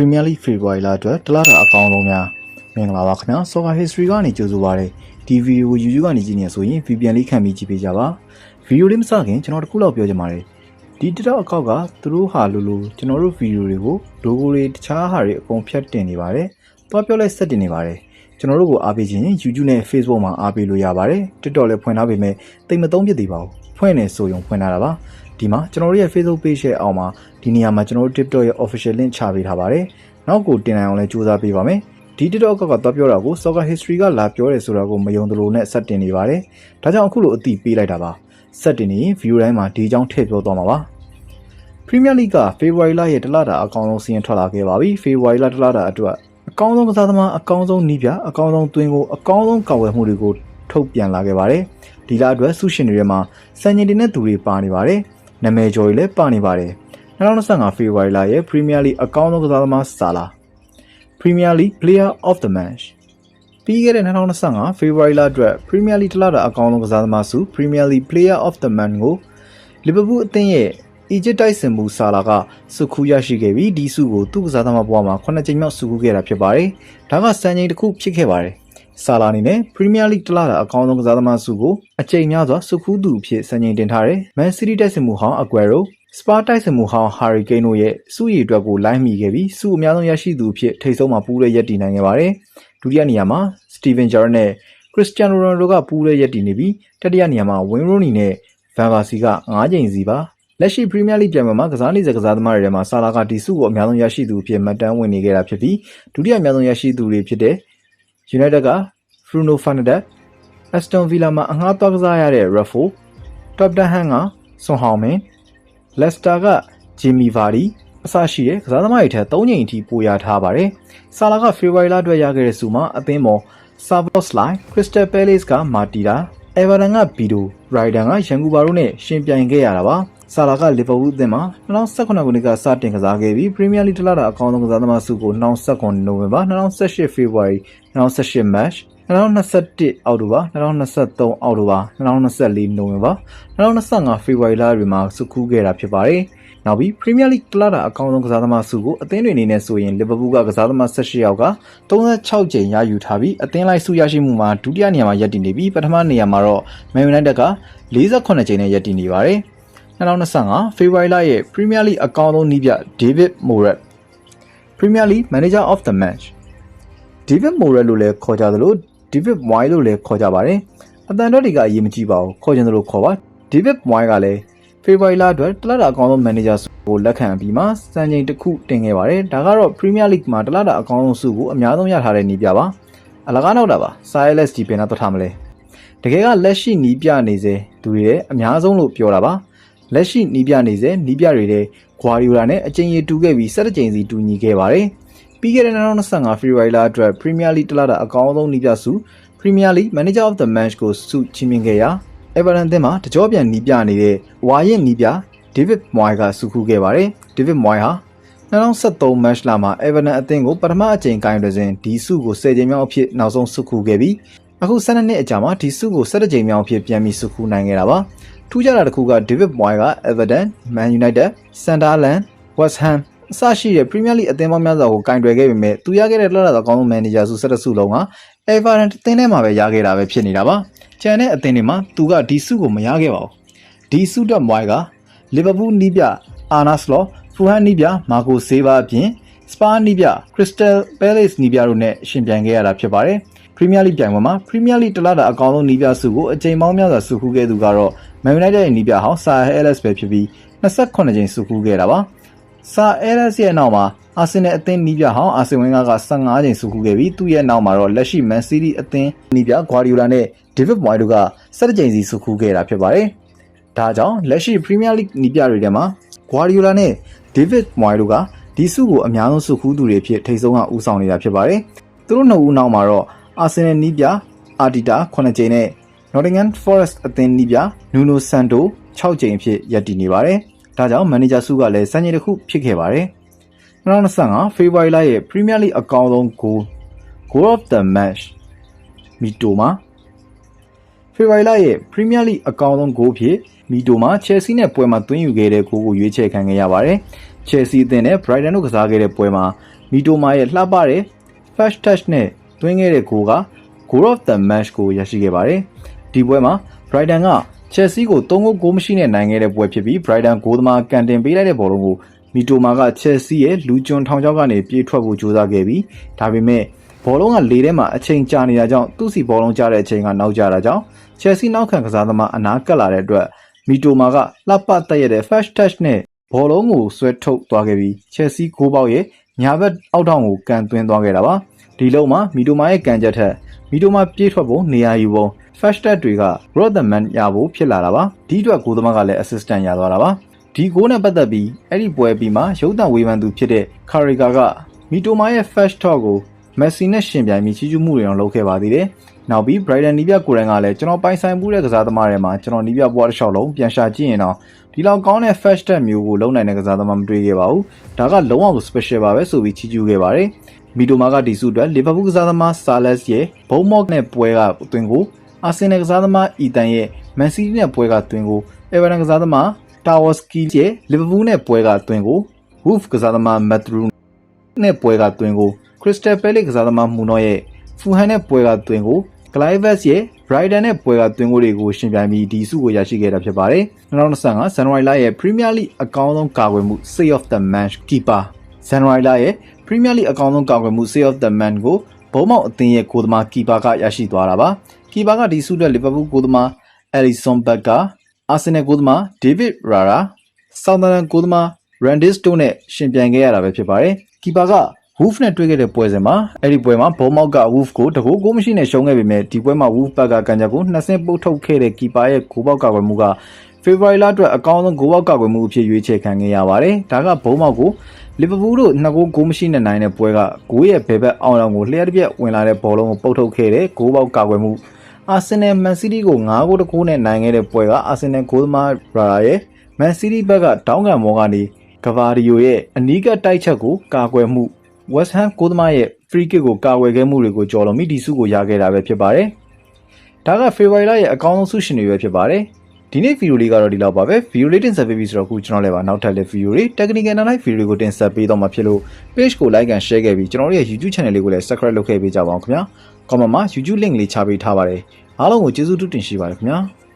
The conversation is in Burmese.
Premier League February လအတွက်တလားတာအကောင်းဆုံးများမင်္ဂလာပါခင်ဗျာ Soccer History ကနေကြိုဆိုပါရစေဒီဗီဒီယိုကို YouTube ကနေကြည့်နေဆိုရင် VPN လေးခံပြီးကြည့်ပေးကြပါဗီဒီယိုလေးမစခင်ကျွန်တော်တစ်ခုလောက်ပြောချင်ပါတယ်ဒီ TikTok အကောက်ကသူတို့ဟာလို့လို့ကျွန်တော်တို့ဗီဒီယိုတွေကို logo တွေတခြားဟာတွေအကုန်ဖြတ်တင်နေပါတယ်တော့ပြောလိုက်ဆက်တင်နေပါတယ်ကျွန်တော်တို့ကိုအားပေးခြင်း YouTube နဲ့ Facebook မှာအားပေးလို့ရပါတယ် TikTok လည်းဖွင့်ထားပေမဲ့တိတ်မသုံးပြသေးပါဘူးဖွင့်နေဆိုရင်ဖွင့်ထားတာပါ ဒီမှာကျွန်တော်တို့ရဲ့ Facebook page ရဲ့အောက်မှာဒီနေရာမှာကျွန်တော်တို့ TikTok ရဲ့ official link ချပေးထားပါတယ်နောက်ကိုတင်နိုင်အောင်လည်းကြိုးစားပေးပါမယ်ဒီ TikTok အကောက်ကတော့ပြောတာကို Soccer History ကလာပြောတယ်ဆိုတာကိုမယုံသလိုနဲ့ဆက်တင်နေပါတယ်ဒါကြောင့်အခုလိုအတိပေးလိုက်တာပါဆက်တင်နေရင် view တိုင်းမှာဒီအကြောင်းထည့်ပြောသွားမှာပါ Premier League က February လရဲ့တလတာအကောင်းဆုံးစီးရင်ထွက်လာခဲ့ပါပြီ February လတလတာအတွက်အကောင်းဆုံးကစားသမားအကောင်းဆုံးနီးပြအကောင်းဆုံးသွင်းကိုအကောင်းဆုံးကာဝယ်မှုတွေကိုထုတ်ပြန်လာခဲ့ပါတယ်ဒီလအတွက်ဆုရှင်တွေထဲမှာစံချိန်တင်တဲ့သူတွေပါနေပါတယ် နာမည်ကျော်တွေလည်းပါနေပါတယ်2025 February လရဲ့ Premier League အကောင်းဆုံးကစားသမားစာလာ Premier League Player of the Match ပြီးခဲ့တဲ့2025 February လအတွက် Premier League တလတာအကောင်းဆုံးကစားသမားဆု Premier League Player of the Month ကို Liverpool အသင်းရဲ့ Egypt တိုက်စင်မှုဆာလာကစုခူးရရှိခဲ့ပြီးဒီစုကိုသူ့ကစားသမားဘဝမှာ9ကြိမ်မြောက်စုခူးခဲ့တာဖြစ်ပါတယ်။ဒါကစံချိန်တစ်ခုဖြစ်ခဲ့ပါတယ်။ ဆာလာအနေနဲ့ Premier League တလားတာအကောင်းဆုံးကစားသမားစုကိုအကြိမ်များစွာစုခူးသူအဖြစ်စံချိန်တင်ထားတယ်။ Man City တိုက်စင်မှုဟောင်း Aguero Spa တိုက်စင်မှုဟောင်း Harry Kane တို့ရဲ့စုရည်အတွက်ကိုလိုင်းမိခဲ့ပြီးစုအများဆုံးရရှိသူအဖြစ်ထိပ်ဆုံးမှာပူးရဲရက်တည်နိုင်ခဲ့ပါတယ်။ဒုတိယနေရာမှာ Steven Gerrard နဲ့ Cristiano Ronaldo ကပူးရဲရက်တည်နေပြီးတတိယနေရာမှာ Wayne Rooney နဲ့ Van Persie က9ကြိမ်စီပါလက်ရှိ Premier League ပြိုင်ပွဲမှာကစားနေစကစားသမားတွေထဲမှာဆာလာကဒီစုကိုအများဆုံးရရှိသူအဖြစ်မှတ်တမ်းဝင်နေခဲ့တာဖြစ်ပြီးဒုတိယအများဆုံးရရှိသူတွေဖြစ်တဲ့ United က Bruno Fernandes Aston Villa မှာအငှားသွားကစားရတဲ့ Raffo Tottenham က Son Heung-min Leicester က Jamie Vardy အစရှိတဲ့ကစားသမားတွေထက်၃ချိန်အထိပိုရထားပါတယ်။ဆာလာက February လအတွက်ရခဲ့တဲ့စုမှာအသင်းပေါ် Szoboszlai Crystal Palace က Martira Everton က Bido Ryder ကရန်ကုန်ပါတို့နဲ့ရှင်ပြိုင်ခဲ့ရတာပါ။ ဆာလာကလီဗာပူးအသင်းမှာ2018ခုနှစ်ကစတင်ကစားခဲ့ပြီး Premier League တလတာအကောင်းဆုံးကစားသမားစုကို2019နိုဝင်ဘာ2018 February 2018 March 2021အောက်တိုဘာ2023အောက်တိုဘာ2024နိုဝင်ဘာ2025 February လတွေမှာစုခူးခဲ့တာဖြစ်ပါတယ်။နောက်ပြီး Premier League တလတာအကောင်းဆုံးကစားသမားစုကိုအသင်းတွေအနေနဲ့ဆိုရင် Liverpool ကကစားသမား18ယောက်က36ကြိမ်ရယူထားပြီးအသင်းလိုက်စုရရှိမှုမှာဒုတိယနေရာမှာရပ်တည်နေပြီးပထမနေရာမှာတော့ Man United က48ကြိမ်နဲ့ရပ်တည်နေပါတယ်။ 2025 February လရဲ့ Premier League အကောင်းဆုံးနီးပြ David Moret Premier League Manager of the Match David Moret လို့လည်းခေါ်ကြသလို David Moy လို့လည်းခေါ်ကြပါတယ်။အတန်တော့တွေကအရေးမကြီးပါဘူး။ခေါ်ကြတယ်လို့ခေါ်ပါ။ David Moy ကလည်း February လအတွက်တလတာအကောင်းဆုံး manager စုကိုလက်ခံပြီးမှစံချိန်တစ်ခုတင်ခဲ့ပါတယ်။ဒါကတော့ Premier League မှာတလတာအကောင်းဆုံးစုကိုအများဆုံးရထားတဲ့နေပြပါ။အလကားနောက်တာပါ။ Silas D ပင်နာတော့ထားမလဲ။တကယ်ကလက်ရှိနီးပြနေစေသူတွေရဲ့အများဆုံးလို့ပြောတာပါ။ လက်ရှိနီးပြနေစေနီးပြတွေတဲ့ Guardiola နဲ့အကြိမ်ရတူခဲ့ပြီး17ကြိမ်စီတူညီခဲ့ပါတယ်။ပြီးခဲ့တဲ့2025 February လအတွက် Premier League တလတာအကောင်းဆုံးနီးပြစု Premier League Manager of the Match ကိုဆုချီးမြှင့်ခဲ့ရာ Everton အသင်းမှာတကြောပြန်နီးပြနေတဲ့ဝါရင်နီးပြ David Moy ကဆုခူးခဲ့ပါတယ်။ David Moy ဟာ2023 match လာမှာ Everton အသင်းကိုပထမအကြိမ်ကင်တွင်စဉ်ဒီဆုကို10ကြိမ်မြောက်အဖြစ်နောက်ဆုံးဆုခူးခဲ့ပြီးအခု12နှစ်အကြာမှာဒီဆုကို17ကြိမ်မြောက်အဖြစ်ပြန်ပြီးဆုခူးနိုင်ခဲ့တာပါ။ ထူးခြားတာတစ်ခုက David Moy က Everton, Man United, Sunderland, West Ham အစရှိတဲ့ Premier League အသင်းပေါင်းများစွာကိုကင်တွယ်ခဲ့ပေမဲ့သူရခဲ့တဲ့လှလှသောအကောင်းဆုံးမန်နေဂျာဆု17ဆုလုံးက Everton အသင်းထဲမှာပဲရခဲ့တာပဲဖြစ်နေတာပါ။ကျန်တဲ့အသင်းတွေမှာသူကဒီဆုကိုမရခဲ့ပါဘူး။ဒီဆုတက်မွိုင်းက Liverpool နီးပြအာနာစလော့ဖူဟန်နီးပြမာကိုဆေးဘာအပြင်စပါနီးပြ Crystal Palace နီးပြတို့နဲ့ရှင်ပြိုင်ခဲ့ရတာဖြစ်ပါတယ်။ Premier League ပြိုင်ပွဲမှာ Premier League တလတာအကောင်းဆုံးနီးပြဆုကိုအကြိမ်ပေါင်းများစွာဆုခူးခဲ့သူကတော့ Man United ရဲ့နီးပြဟောင်း Sir Alex ပဲဖြစ်ပြီး28ကြိမ်ဆုခူးခဲ့တာပါ။ Sir Alex ရဲ့နောက်မှာအာဆင်နယ်အသင်းနီးပြဟောင်းအာဆင်ဝင်းက15ကြိမ်ဆုခူးခဲ့ပြီးသူ့ရဲ့နောက်မှာတော့လက်ရှိ Man City အသင်းနီးပြ Guardiola နဲ့ David Moyes တို့က17ကြိမ်စီဆုခူးခဲ့တာဖြစ်ပါတယ်။ဒါကြောင့်လက်ရှိ Premier League နီးပြတွေထဲမှာ Guardiola နဲ့ David Moyes တို့ကဒီဆုကိုအများဆုံးဆုခူးသူတွေဖြစ်ထိပ်ဆုံးကဦးဆောင်နေတာဖြစ်ပါတယ်။သူတို့နှစ်ဦးနောက်မှာတော့ အာဆင်နယ်နီးပြအာတီတာ9ကြိမ်နဲ့ Nottingham Forest အသင်းနီးပြ Nuno Santo 6ကြိမ်အဖြစ်ရပ်တည်နေပါတယ်။ဒါကြောင့်မန်နေဂျာဆုကလည်းစံချိန်တစ်ခုဖြစ်ခဲ့ပါတယ်။2025 February လရဲ့ Premier League အကောင်းဆုံး goal goal of the match မီတိုမှာဖေဖော်ဝါရီလရဲ့ Premier League အကောင်းဆုံးဂိုးဖြစ်မီတိုမှာ Chelsea နဲ့ပွဲမှာသွင်းယူခဲ့တဲ့ဂိုးကိုရွေးချယ်ခံခဲ့ရပါတယ်။ Chelsea အသင်းနဲ့ Brighton တို့ကစားခဲ့တဲ့ပွဲမှာမီတိုမာရဲ့လှပတဲ့ first touch နဲ့ သွင်းခဲ့တဲ့ဂိုးက goal of the match ကိုရရှိခဲ့ပါတယ်။ဒီပွဲမှာ Brighton က Chelsea ကို3ဂိုးဂိုးမရှိနဲ့နိုင်ခဲ့တဲ့ပွဲဖြစ်ပြီး Brighton ဂိုးသမားကန်တင်ပေးလိုက်တဲ့ဘောလုံးကိုမီတိုမာက Chelsea ရဲ့လူကျွန်းထောင်ချောက်ကနေပြေးထွက်ဖို့ကြိုးစားခဲ့ပြီးဒါပေမဲ့ဘောလုံးကလေထဲမှာအချိန်ကြာနေတာကြောင့်သူ့စီဘောလုံးကျတဲ့အချိန်ကနောက်ကျတာကြောင့် Chelsea နောက်ခံကစားသမားအနားကပ်လာတဲ့အတွက်မီတိုမာကလှပတက်ရတဲ့ first touch နဲ့ဘောလုံးကိုဆွဲထုတ်သွားခဲ့ပြီး Chelsea ဂိုးပေါက်ရဲ့ညာဘက်အောက်ထောင်ကိုကန်သွင်းသွားခဲ့တာပါ ဒီလုံးမှာမီတိုမာရဲ့ကန်ချက်ထက်မီတိုမာပြေးထွက်ဖို့နေရာယူပုံ first touch တွေက Rotherman ရဖို့ဖြစ်လာတာပါဒီအတွက်ဂိုးသမားကလည်း assistant ရသွားတာပါဒီဂိုးနဲ့ပတ်သက်ပြီးအဲ့ဒီပွဲပြီးမှရုပ်သံဝေဖန်သူဖြစ်တဲ့ Carragher ကမီတိုမာရဲ့ first talk ကိုမက်ဆီနဲ့ရှင်ပြိုင်ပြီးချီးကျူးမှုတွေအောင်လုပ်ခဲ့ပါသေးတယ်။ နောက်ပြီး Brighton နီးပြကိုယ်တိုင်ကလည်းကျွန်တော်ပိုင်ဆိုင်မှုတဲ့ကစားသမားတွေမှာကျွန်တော်နီးပြဘွားတစ်လျှောက်လုံးပြန်ရှာကြည့်ရင်တော့ဒီလောက်ကောင်းတဲ့ first step မျိုးကိုလုံနိုင်တဲ့ကစားသမားမတွေ့ခဲ့ပါဘူး။ဒါကလုံးဝကို special ပါပဲဆိုပြီးချီးကျူးခဲ့ပါတယ်။မီတိုမာကဒီစုအတွက်လီဗာပူးကစားသမားဆာလက်စ်ရဲ့ဘုံမော့နဲ့ပွဲကအတွင်ကိုအာဆင်နယ်ကစားသမားအီတန်ရဲ့မန်စီးတီးနဲ့ပွဲကအတွင်ကိုအေဗာတန်ကစားသမားတာဝါစကီရဲ့လီဗာပူးနဲ့ပွဲကအတွင်ကိုဝူဖ်ကစားသမားမက်ထရူနဲ့ပွဲကအတွင်ကိုခရစ္စတယ်ပဲလစ်ကစားသမားမူနော့ရဲ့ဖူဟန်နဲ့ပွဲကအတွင်ကို ဂလိုင်းဗက်စ်ရဲ့ Brighton နဲ့ပွဲကတွင်ကိုတွေကိုရှင်ပြိုင်ပြီးဒီစုကိုရရှိခဲ့တာဖြစ်ပါတယ်။2025ဇန်နဝါရီလရဲ့ Premier League အကောင်းဆုံးကာကွယ်မှု Save of the Match Keeper ဇန်နဝါရီလရဲ့ Premier League အကောင်းဆုံးကာကွယ်မှု Save of the Man ကိုဘုံမောက်အသင်းရဲ့ကိုသမားကီပါကရရှိသွားတာပါ။ကီပါကဒီစုအတွက်လီဗာပူးကိုသမား Alisson Becker အာဆင်နယ်ကိုသမား David Rara ဆောင်းသန်ကိုသမား Randis တို့နဲ့ရှင်ပြိုင်ခဲ့ရတာပဲဖြစ်ပါတယ်။ကီပါက Wolf နဲ့တွေ့ခဲ့တဲ့ပွဲစဉ်မှာအဲ့ဒီပွဲမှာဘုံမောက်က Wolf ကိုတကူကိုမရှိနဲ့ရှုံးခဲ့ပေမဲ့ဒီပွဲမှာ Wolf ဘက်ကကန်ချက်ကိုနှစ်ဆင့်ပုတ်ထုတ်ခဲ့တဲ့ကီပါရဲ့ဂိုးပေါက်ကာကွယ်မှုကဖေဖော်ဝါရီလအတွက်အကောင်းဆုံးဂိုးပေါက်ကာကွယ်မှုအဖြစ်ရွေးချယ်ခံခဲ့ရပါတယ်။ဒါကဘုံမောက်ကိုလီဗာပူးတို့နှစ်ဂိုးဂိုးမရှိနဲ့နိုင်တဲ့ပွဲကဂိုးရဲ့ဘယ်ဘက်အောင်အောင်ကိုလျှက်တစ်ပြက်ဝင်လာတဲ့ဘောလုံးကိုပုတ်ထုတ်ခဲ့တဲ့ဂိုးပေါက်ကာကွယ်မှုအာဆင်နယ်မန်စီးတီးကို9ဂိုးတကူနဲ့နိုင်ခဲ့တဲ့ပွဲကအာဆင်နယ်ဂိုးသမားရာရာရဲ့မန်စီးတီးဘက်ကတောင်းကန်မောကနေဂဗာဒီယိုရဲ့အနီးကတိုက်ချက်ကိုကာကွယ်မှု West Ham ကိုသမားရဲ့ free kick ကိုကာဝယ်ခဲ့မှုတွေကိုကြော်လွန်ပြီးဒီစုကိုရခဲ့တာပဲဖြစ်ပါတယ်။ဒါက February လရဲ့အကောင်းဆုံးဆုရှင်တွေပဲဖြစ်ပါတယ်။ဒီနေ့ဗီဒီယိုလေးကတော့ဒီလောက်ပါပဲ။ဗီဒီယိုလေးတင်ဆက်ပေးပြီးဆိုတော့ခုကျွန်တော်လည်းပါနောက်ထပ်လည်းဗီဒီယိုတွေ technical analysis ဗီဒီယိုတွေကိုတင်ဆက်ပေးတော့မှာဖြစ်လို့ page ကို like and share ခဲ့ပြီးကျွန်တော်တို့ရဲ့ YouTube channel လေးကိုလည်း subscribe လုပ်ခဲ့ပေးကြပါအောင်ခင်ဗျာ။ comment မှာ YouTube link လေးချပေးထားပါတယ်။အားလုံးကိုကျေးဇူးတူတင်ရှိပါတယ်ခင်ဗျာ။